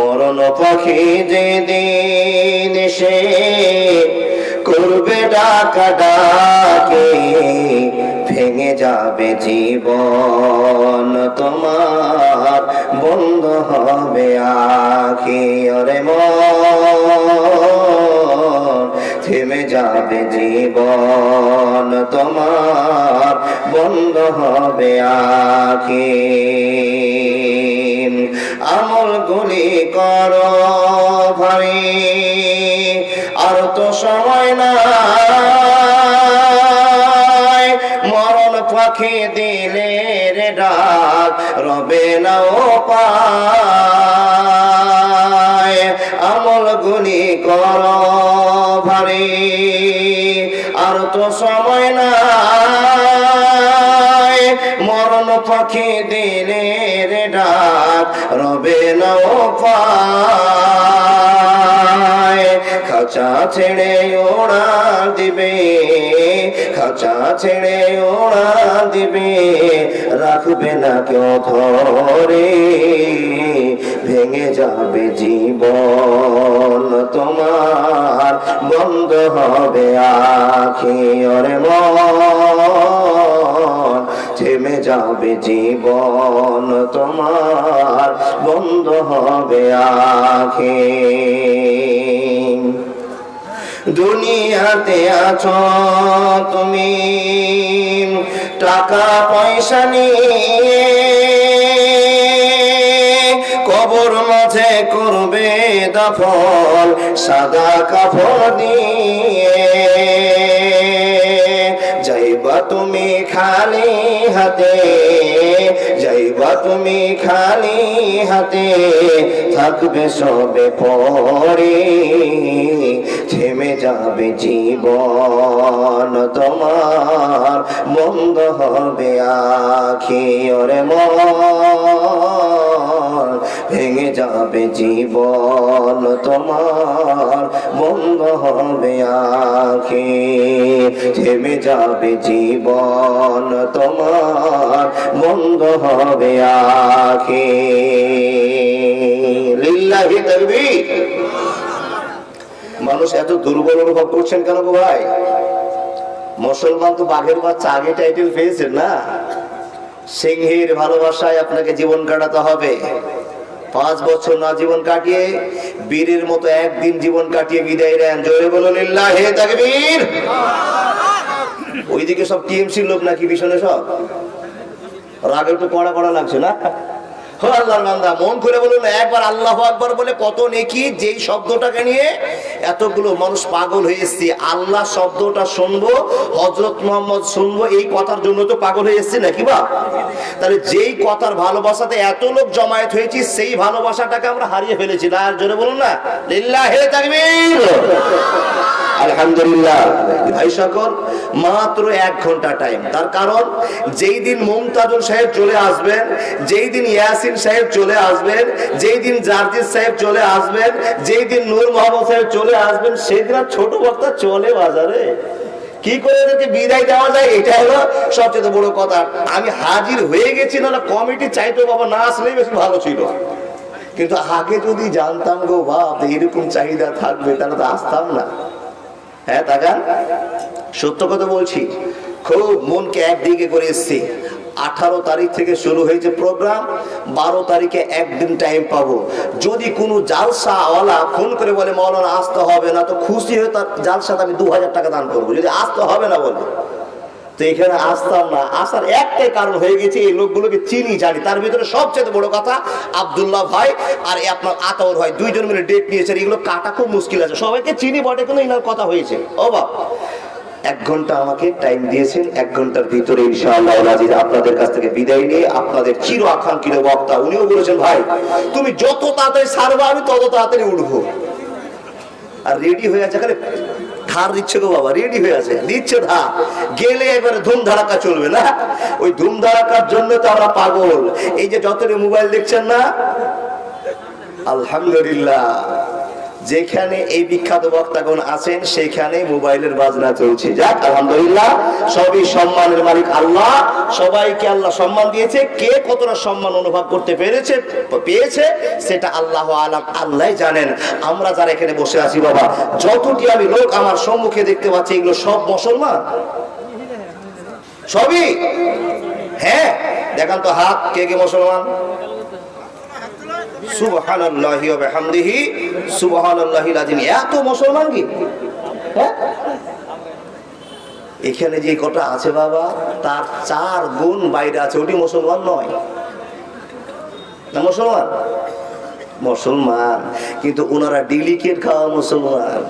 মরণ পাখি যেদিন সে করবে ডাকা ডাকে, ভেঙে যাবে জীবন তোমার, বন্ধ হবে আখি। মন, থেমে যাবে জীবন তোমার, বন্ধ হবে আখি। আমল গুলি কর ভাই আর তো সময় নাই। মরণ পাখি দিলে রে ডাক, রবে না ও আমল গুলি কর ভারী আর তো সময় নাই। মরণ পাখি ডাক রবে না ও পায়। খাঁচা ছেড়ে ওড়া দিবে, খাঁচা ছেড়ে ওড়া দিবে, রাখবে না কেউ ধরে, ভেঙে যাবে জীবন তোমার। বন্ধ হবে আখি ওরে মন, থেমে যাবে জীবন তোমার। বন্ধ হবে আখি দুনিয়াতে আছো তুমি, টাকা পয়সা নিয়ে কবর মাঝে করবে দফল সাদা কাপড় দিয়ে। যাইবা তুমি খালি হাতে। যাইবা তুমি খালি হাতে, থাকবে সবে পরে। থেমে যাবে জীবন তোমার বন্ধ হবে আখি ওরে ভেঙে যাবে জীবন তোমার বন্ধ হবে আখি। থেমে যাবে জীবন তোমার বন্ধ হবে আখি লিল্লাহি তাকবীর মানুষ এত দুর্বল অনুভব করছেন কেন গো ভাই? মুসলমান তো বাঘের বাচ্চা আগে টাইটেল পেয়েছেন না? সিংহের ভালোবাসায় আপনাকে জীবন কাটাতে হবে। পাঁচ বছর না জীবন কাটিয়ে, বীরের মতো একদিন জীবন কাটিয়ে বিদায় দেন জোরে বলুন হে তাকবীর। ওইদিকে সব টিএমসির লোক নাকি পিছনে সব? রাগ একটু কড়া কড়া লাগছে না? মন করে বলুন, একবার আল্লাহ আকবার বলে কত নেকি, যেই শব্দটাকে নিয়ে এতগুলো মানুষ পাগল হয়ে এসছে। আল্লাহ শব্দটা শুনব হজরত মোহাম্মদ শুনব, এই কথার জন্য তো পাগল হয়ে এসছে নাকি বা? তাহলে যেই কথার ভালোবাসাতে এত লোক জমায়েত হয়েছি, সেই ভালোবাসাটাকে আমরা হারিয়ে ফেলেছি। আর জোরে বলুন না লিল্লাহে তাকবীর। আলহামদুলিল্লাহ। নূর মোহাম্মদ চলে আসবেন ছোট বক্তা চলে বাজারে। কি করে এদেরকে বিদায় দেওয়া যায় এটা হলো সবচেয়ে বড় কথা। আমি হাজির হয়ে গেছি না কমিটি চাইতো বাবা, না আসলেই বেশি ভালো ছিল। কিন্তু আগে যদি জানতাম গো বাপ, এরকম চাহিদা থাকবে, তাহলে তো আসতাম না। হ্যাঁ তাকান। সত্য কথা বলছি, খুব মনকে একদিকে করে এসছি। আঠারো তারিখ থেকে শুরু হয়েছে প্রোগ্রাম বারো তারিখে একদিন টাইম পাবো। যদি কোনো জালসাওয়ালা ফোন করে বলে, মৌলানা, আসতে হবে না। তো খুশি হয়ে তার জালসাতে আমি দু হাজার টাকা দান করব। যদি আসতে হবে না বলে তো এখানে আসতাম না। আসার একটাই কারণ হয়ে গেছে, এই লোকগুলোকে চিনি, জানি। তার ভিতরে সবচেয়ে বড় কথা, আব্দুল্লাহ ভাই আর আপনার আতাউর ভাই, দুইজন মিলে ডেট নিয়েছেন। এগুলো কাটা খুব মুশকিল আছে। সবাইকে চিনি বটে কিন্তু এনার কথা হয়েছে। ও এক ঘণ্টা আমাকে টাইম দিয়েছেন, এক ঘণ্টার ভিতরে ইনশাআল্লাহ আপনাদের কাছ থেকে বিদায় নিয়ে আপনাদের চির আকাঙ্ক্ষিত বক্তা। উনিও বলেছেন, ভাই, তুমি যত তাড়াতাড়ি সারবা আমি তত তাড়াতাড়ি উঠবো। আর রেডি হয়ে আছে ধার দিচ্ছে গো বাবা রেডি হয়ে আছে, দিচ্ছে ধার গেলে এবারে ধুম ধারাকা চলবে না। ওই ধুম ধারাকার জন্য তো আমরা পাগল। এই যে যতটা মোবাইল দেখছেন না, আলহামদুলিল্লাহ। যেখানে এই বিখ্যাত বক্তাগণ আছেন, সেখানে মোবাইলের বাজনা চলছে। যাক, আলহামদুলিল্লাহ, সবই সম্মানের মালিক আল্লাহ। সবাইকে আল্লাহ সম্মান দিয়েছে। কে কতটা সম্মান অনুভব করতে পেরেছে, পেয়েছে, সেটা আল্লাহ আলাম আল্লাহ জানেন। আমরা যারা এখানে বসে আছি, বাবা, যতটি আমি লোক আমার সম্মুখে দেখতে পাচ্ছি, এগুলো সব মুসলমান? সবই? হ্যাঁ দেখান তো হাত, কে কে মুসলমান? সুবহানাল্লাহি ওয়া বিহামদিহি, সুবহানাল্লাহিল আযীম। এত মুসলমান কি? হ্যাঁ? এখানে যে কটা আছে বাবা, তার চার গুণ বাইরে আছে, ওটি মুসলমান নয়। না মুসলমান? মুসলমান। কিন্তু ওনারা ডেলিকেট খাওয়া মুসলমান।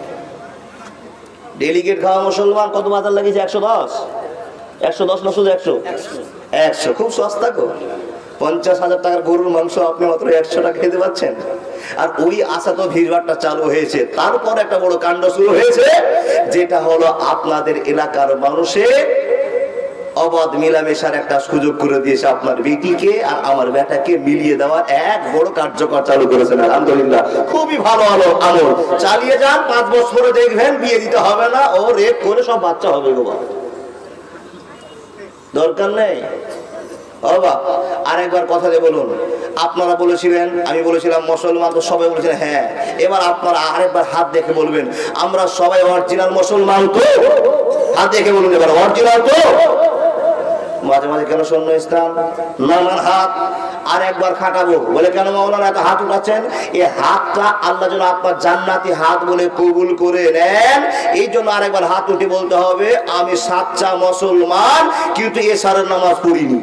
ডেলিকেট খাওয়া মুসলমান, কত বাজার লাগিয়েছে? একশো দশ? একশো দশ না শুধু একশো? একশো। খুব সস্তা গো। পঞ্চাশ হাজার টাকার গরুর মাংস আপনি মাত্র একশো টাকা খেতে পাচ্ছেন। আর ওই আশা তো ভিড়ভাড়টা চালু হয়েছে। তারপর একটা বড় কাণ্ড শুরু হয়েছে, যেটা হলো আপনাদের এলাকার মানুষের অবাধ মিলামেশার একটা সুযোগ করে দিয়েছে আপনার বেটিকে আর আমার বেটাকে মিলিয়ে দেওয়ার এক বড় কার্যকর চালু করেছেন। আলহামদুলিল্লাহ, খুবই ভালো আলো, আমল। চালিয়ে যান, পাঁচ বছরে দেখবেন, বিয়ে দিতে হবে না। ও রেপ করে সব বাচ্চা হবে গো। দরকার নেই? আরেকবার কথা দিয়ে বলুন। আপনারা বলেছিলেন, আমি বলেছিলাম, মুসলমান তো সবাই বলেছিলেন হ্যাঁ। এবার আপনারা আরেকবার হাত দেখে বলবেন, আমরা সবাই অরিজিনাল মুসলমান তো। হাত দেখে বলুন এবার অরিজিনাল তো। মাঝে মাঝে কেন শূন্য ইসলাম নানান হাত। আর একবার খাটাবো। বলে কেন মাওলানা এত হাত উঠাচ্ছেন? এই হাতটা আল্লাহ যেন আপনার জান্নাতি হাত বলে কবুল করে নেন। এই জন্য আরেকবার হাত উঠে বলতে হবে, আমি সাচ্চা মুসলমান, কিন্তু এ সারের নামাজ পড়িনি।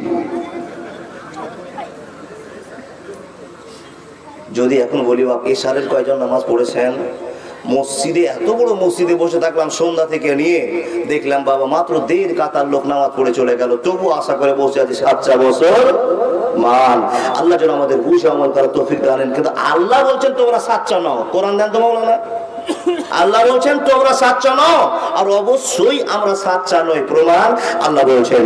যদি এখন বলি, বাপ এসারের কয়জন নামাজ পড়েছেন? মসজিদে, এত বড় মসজিদে বসে থাকলাম, সন্ধ্যা থেকে নিয়ে দেখলাম, বাবা, মাত্র দেড় কাতার লোক নামাজ পড়ে চলে গেল। তবু আশা করে বসে আছি, সাতটা বছর মান। আল্লাহ যেন আমাদের বুঝে আমল করা তৌফিক দানেন কিন্তু আল্লাহ বলছেন, তোমরা সাচ্চা নও। কোরআন দেন তো মাওলানা? আল্লাহ বলছেন, তোমরা সাচ্চা নও। আর অবশ্যই আমরা সাচ্চা নই, প্রমাণ আল্লাহ বলছেন,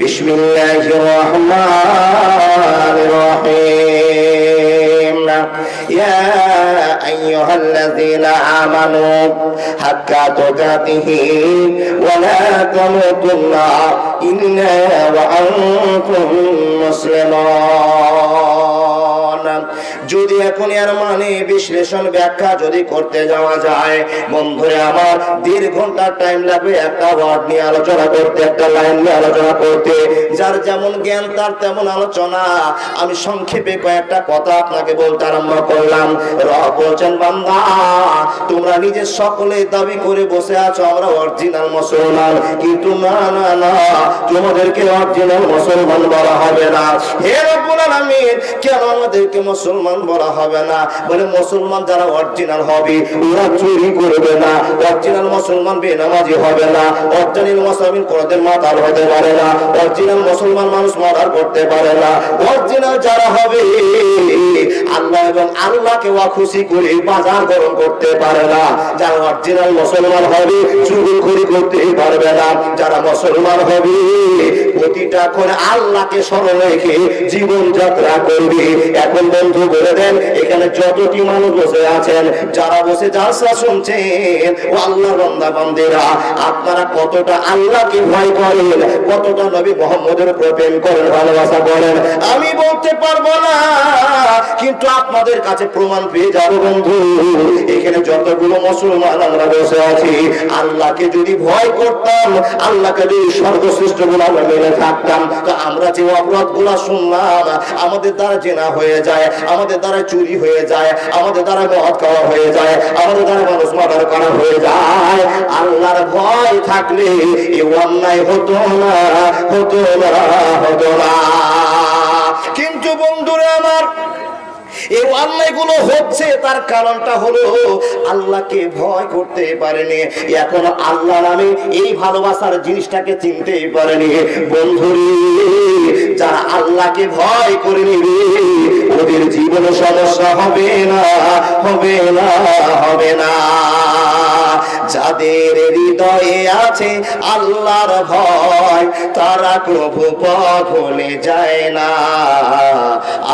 বিসমিল্লাহির রহমানির রহিম। يا أيها الذين آمنوا حتى تقاته ولا تموتن إلا وأنتم مسلمون. মুসলিমুন যদি এখন এর মানে বিশ্লেষণ ব্যাখ্যা যদি করতে যাওয়া যায় আমার টাইম লাগবে একটা ওয়ার্ড নিয়ে আলোচনা করতে, একটা লাইন নিয়ে আলোচনা করতে। যার যেমন জ্ঞান, তার তেমন আলোচনা। আমি সংক্ষেপে কয়েকটা কথা আপনাকে বলতে আরম্ভ করলাম। বান্দা, তোমরা নিজে সকলে দাবি করে বসে আছো, আমরা অরিজিনাল মুসলমান। কিন্তু না না না, তোমাদেরকে অরিজিনাল মুসলমান বলা হবে না। হে রব্বুল আলামিন, কেন আমাদেরকে মুসলমান বলা হবে না। বলে মুসলমান যারা অরিজিনাল হবে, ওরা চুরি করবে না। অরিজিনাল মুসলমান বেনামাজি হবে না। অরিজিনাল মুসলমান কোনদিন মাতাল হতে পারে না। অরিজিনাল মুসলমান মানুষ মার্ডার করতে পারে না। অরিজিনাল যারা হবে আল্লাহ এবং আল্লাহকে খুশি করে বাজার গরম করতে পারে না। যারা অরিজিনাল মুসলমান হবে চুরি করতে পারবে না। যারা মুসলমান হবে, প্রতিটা করে আল্লাহকে স্মরণ রেখে জীবন যাত্রা করবে। এখন বন্ধু, বলে দেন, এখানে যতটি মানুষ বসে আছেন, যারা বসে জালসা শুনছেন, ও আল্লাহ বান্দা, বান্দেরা, আপনারা কতটা আল্লাহকে ভয় করেন, কতটা নবী মোহাম্মদের প্রেম করেন, ভালোবাসা করেন, আমি বলতে পারব না। কিন্তু আপনাদের কাছে প্রমাণ পেয়ে যাব, বন্ধু। এখানে যতগুলো মুসলমান আমরা বসে আছি, আল্লাহকে যদি ভয় করতাম, আল্লাহকে যদি সর্বশ্রেষ্ঠগুলো মেনে থাকতাম, তো আমরা যে অপরাধগুলা শুনলাম, আমাদের দ্বারা জেনা হয়ে যায়, আমাদের দ্বারা চুরি হয়ে যায়, আমাদের দ্বারা মদ খাওয়া হয়ে যায়, আমাদের দ্বারা মানুষ মার্ডার করা হয়ে যায়। আল্লাহর ভয় থাকলে এ অন্যায় হতো না হতো না হতো না। কিন্তু বন্ধুরা আমার এই অন্যায়গুলো হচ্ছে, তার কারণটা হলো আল্লাহকে ভয় করতে পারেনি। এখন আল্লাহ নামে এই ভালোবাসার জিনিসটাকে চিনতে পারেনি। বন্ধুরে, যারা আল্লাহকে ভয় করে নিবে ওদের জীবনে সমস্যা হবে না হবে না হবে না। যাদের হৃদয়ে আছে আল্লাহর ভয়, তারা প্রভু পথ ভুলে যায় না।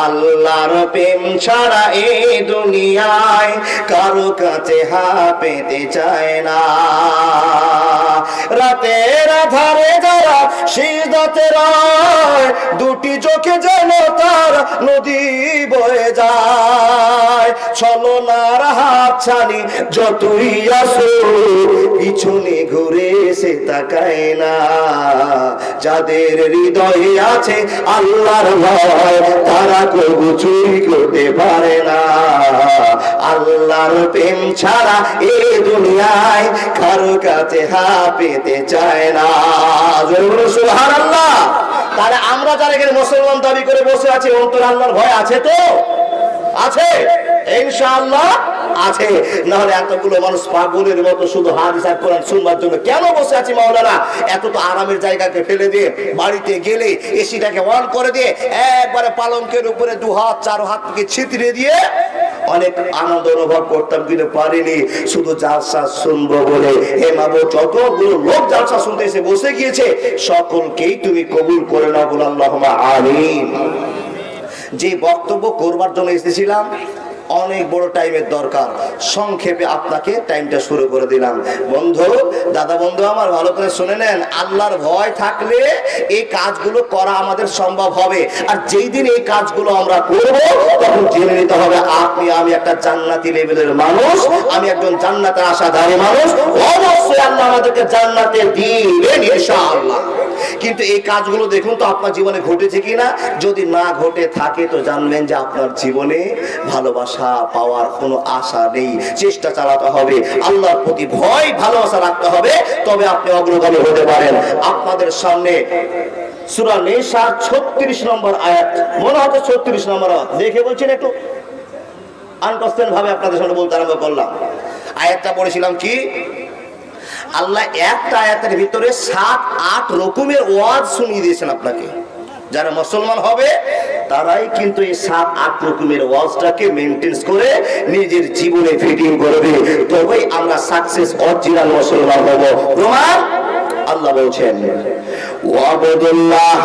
আল্লাহর প্রেম ছাড়া এই দুনিয়ায় কারও কাছে হা পেতে চায় না। রাতের আধারে যারা সিজদাতে রয়, দুটি চোখে যেন তার নদী বয়ে যায়। ছলনার হাত ছানি যতই আসো, পিছনে ঘুরে সে তাকায় না। যাদের হৃদয়ে আছে আল্লাহর ভয়, তারা কবু চুরি করতে পারে না। আল্লাহর প্রেম ছাড়া এই দুনিয়ায় কারও কাছে হা পেতে চায় না। তাহলে আমরা যারা এখানে মুসলমান দাবি করে বসে আছি, অন্তর আল্লাহর ভয় আছে তো? আছে? ইনশাআল্লাহ আছে। এতগুলো মানুষ পাগলের মতো শুধু হাদিস আর কোরআন শুনবার জন্য কেন বসে আছি মাওলানা? এত তো আরামের জায়গাকে ফেলে দিয়ে, বাড়িতে গেলে এসিটাকে অন করে দিয়ে, একবারে পালঙ্কের উপরে দু হাত, চার হাত থেকে ছিতরে দিয়ে অনেক আনন্দ অনুভব করতাম, কিন্তু পারিনি। শুধু জালসা শুনব বলে। হে মাবো যতগুলো লোক জালসা শুনতে এসে বসে গিয়েছে, সকলকেই তুমি কবুল করে নাও বলে আল্লাহ আলিম যে বক্তব্য করবার জন্য এসেছিলাম অনেক বড় টাইমের দরকার। সংক্ষেপে আপনাকে টাইমটা শুরু করে দিলাম। বন্ধু, দাদা বন্ধু আমার, ভালো করে শুনে নেন, আল্লাহর ভয় থাকলে এই কাজগুলো করা আমাদের সম্ভব হবে। আর যেই দিন এই কাজগুলো আমরা করব, তখন জেনে নিতে হবে, আপনি আমি একটা জান্নাতি লেভেলের মানুষ, আমি একজন জান্নাতে আশাধারী মানুষ। অবশ্যই আল্লাহ আমাদেরকে জান্নাতে দিবেন, ইনশাআল্লাহ। কিন্তু এই কাজগুলো দেখুন তো আপনার জীবনে ঘটেছে কিনা? যদি না ঘটে থাকে তো জানবেন যে আপনার জীবনে ভালোবাসা পাওয়ার কোনো আশা নেই। চেষ্টা চালাতে হবে। আল্লাহর প্রতি ভয়, ভালোবাসা রাখতে হবে। তবে আপনি অগ্রগামী হতে পারেন। আপনাদের সামনে সুরা ছত্রিশ নম্বর আয়াত। মনে হচ্ছে ছত্রিশ নম্বর আয়াত। দেখে বলছেন একটু। আনকস্তেন ভাবে আপনাদের সামনে বলতে আরম্ভ করলাম। আয়াতটা পড়েছিলাম কি? আল্লাহ একটা আয়াতের ভিতরে সাত আট রকমের ওয়াজ শুনিয়ে দিয়েছেন আপনাকে যারা মুসলমান হবে তারাই কিন্তু এই সাত আট রকমের ওয়াজটাকে মেনটেন্স করে নিজের জীবনে ফিটিং করবে তবেই আমরা সাকসেস অরিজিনাল মুসলমান হব প্রমাণ আল্লাহ বলছেন ওয়াবুদুল্লাহ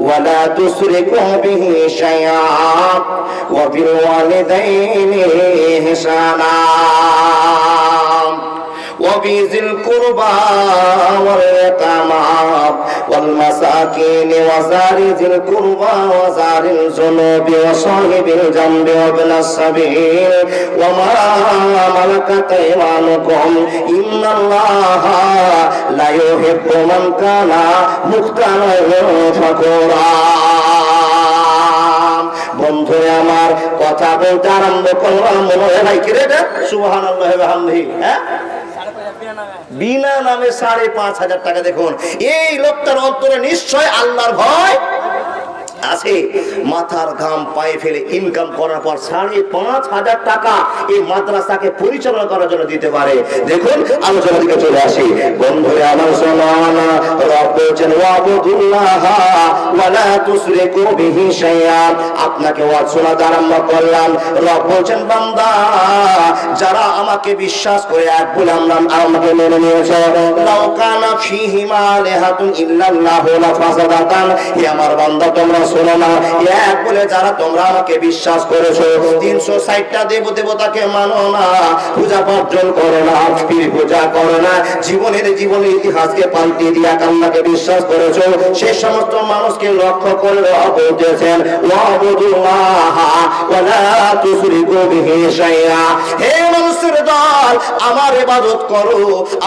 ولا تشركوا به شيئا وبالوالدين إحسانا وبذي القربى واليتامى والمساكين وزار ذي القربى وزار الجنوب وصاحب الجنب وابن السبيل وما ملكت ايمانكم ان الله لا يحب من كان مختالا فخورا বন্ধু আমার কথা বলতে আরম্ভ করলাম মনে হয় ভাই কিরে সুবহান আল্লাহ হ্যাঁ বিনা নামে সাড়ে পাঁচ হাজার টাকা দেখুন। এই লোকটার অন্তরে নিশ্চয় আল্লাহর ভয়। আছে, মাথার ঘাম, পায়ে ফেলে ইনকাম করার পর সাড়ে পাঁচ হাজার টাকা এই মাদ্রাসাকে পরিচালনা করার জন্য দিতে পারে। দেখুন আলোচনা দিকে চলে আসি। আমার বলছেন, ওয়াবুদুল্লাহ ওয়ালা আপনাকে ওয়াজ আরম্ভ করলাম। বান্দা, যারা আমাকে বিশ্বাস করে এক বলে আমরা আমাকে মেনে নিয়েছে। লাউ কানা ফীহিমা আলিহাতুন ইল্লাল্লাহু হে আমার বান্দা, তোমরা শোনো না। এক বলে যারা তোমরা আমাকে বিশ্বাস করেছ, তিনশো ষাটটা দেব দেবতাকে মানো না, পূজা পার্জন করো না, পীর পূজা করো না। জীবনের জীবনের ইতিহাসকে পাল্টে দিয়া কান্নাকে বিশ্বাস করেছ, সে সমস্ত মানুষকে লক্ষ্য করে বলতেছেন হে মানুষের দল, আমার ইবাদত করো,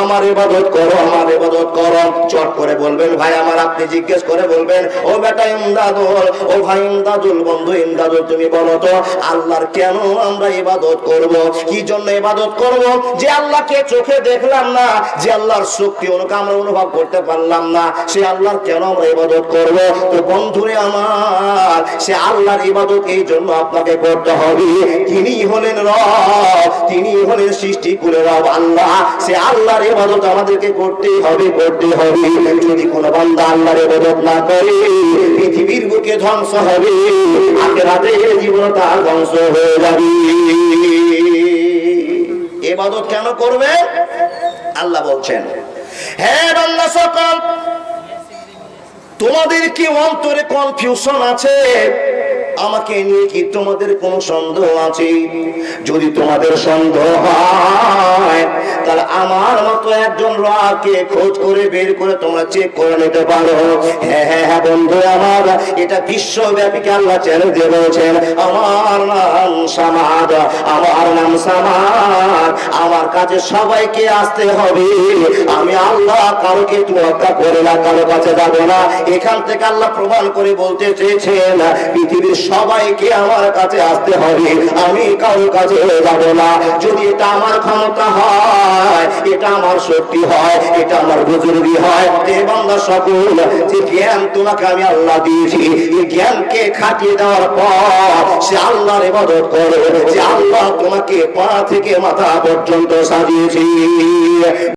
আমার ইবাদত করো, আমার ইবাদত করো। চট করে বলবেন, ভাই, আমার আপনি জিজ্ঞেস করে বলবেন, ও বেটা ইমদাদুল ও ভাই ইমদাদুল, বন্ধু ইমদাদুল, তুমি বলো তো, আল্লাহর কেন আমরা ইবাদত করব? কি জন্য ইবাদত করব? যে আল্লাহকে চোখে দেখলাম না, যে আল্লাহর শক্তি আমরা অনুভব করতে পারলাম না, সে আল্লাহর কেন আমরা ইবাদত করব? তো বন্ধুরে আমার, সে আল্লাহর ইবাদত এই জন্য আপনাকে করতে হবে। তিনি হলেন রব, তিনি হলেন সৃষ্টি করে রব আল্লাহ। সে আল্লাহর ইবাদত আমাদেরকে করতেই হবে করতে হবে। যদি কোনো বান্দা আল্লাহর ইবাদত না করে, পৃথিবীর বুকে ধ্বংস হবে। আখেরাতে জীবন তার ধ্বংস হয়ে যাবে। এবাদত কেন করবে? আল্লাহ বলছেন, হে বান্দা সকল, তোমাদের কি অন্তরে কনফিউশন আছে? আমাকে নিয়ে কি তোমাদের কোন সন্দেহ আছে? যদি তোমাদের সন্দেহ হয়, তাহলে আমার মতো একজন রাকে খোঁজ করে বের করে তোমরা চেক করে নিতে পারো। হ্যাঁ হ্যাঁ হ্যাঁ বন্ধু আমার, এটা বিশ্বব্যাপী আল্লাহ চ্যানেল দিয়ে বলছেন? আমার নাম সামাদ, আমার নাম সামাদ, আমার কাছে সবাইকে আসতে হবে। আমি আল্লাহ কারোকে তুয়াক্কা করে না, কারও কাছে যাব না। এখান থেকে আল্লাহ প্রমাণ করে বলতে চেয়েছেন, পৃথিবীর সবাইকে আমার কাছে আসতে হবে। আমি কারোর কাছে যাব না। যদি এটা আমার ক্ষমতা হয়, এটা আমার শক্তি হয়, এটা আমার বুজুর্গি হয় সকল, যে জ্ঞান তোমাকে আমি আল্লাহ দিয়েছি, এই জ্ঞানকে খাটিয়ে দেওয়ার পর সে আল্লাহর করে, যে আল্লাহ তোমাকে পা থেকে মাথা পর্যন্ত সাজিয়েছি।